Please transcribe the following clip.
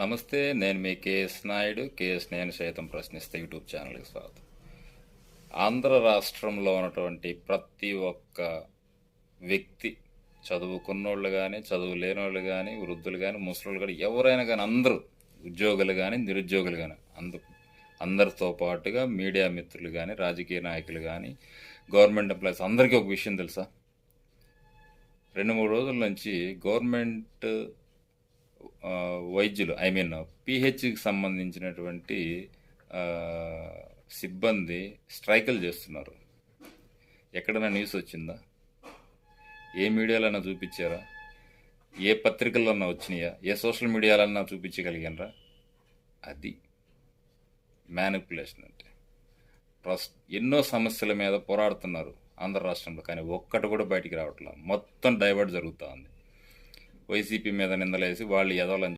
నమస్తే నేను మీ KS Naidu. KS నేను సైతం ప్రశ్నిస్తే యూట్యూబ్ ఛానల్కి స్వాగతం. ఆంధ్ర రాష్ట్రంలో ఉన్నటువంటి ప్రతి ఒక్క వ్యక్తి చదువుకున్నోళ్ళు కానీ చదువు లేనోళ్ళు కానీ వృద్ధులు కానీ ముసలోళ్ళు కానీ ఎవరైనా కానీ అందరూ ఉద్యోగులు కానీ నిరుద్యోగులు కానీ అందు అందరితో పాటుగా మీడియా మిత్రులు కానీ రాజకీయ నాయకులు కానీ గవర్నమెంట్ ఎంప్లాయీస్ అందరికీ ఒక విషయం తెలుసా? రెండు మూడు రోజుల నుంచి గవర్నమెంట్ వైద్యులు ఐ మీన్ పిహెచ్కి సంబంధించినటువంటి సిబ్బంది స్ట్రైకులు చేస్తున్నారు. ఎక్కడైనా న్యూస్ వచ్చిందా? ఏ మీడియాలన్నా చూపించారా? ఏ పత్రికలన్నా వచ్చినాయా? ఏ సోషల్ మీడియాలన్నా చూపించగలిగినరా? అది మ్యానిపులేషన్ అంటే. ట్రస్ట్ ఎన్నో సమస్యల మీద పోరాడుతున్నారు ఆంధ్ర రాష్ట్రంలో కానీ ఒక్కటి కూడా బయటికి రావట్లేదు మొత్తం డైవర్ట్ జరుగుతూ ఉంది. వైసీపీ మీద నిందలేసి వాళ్ళు ఎదవలని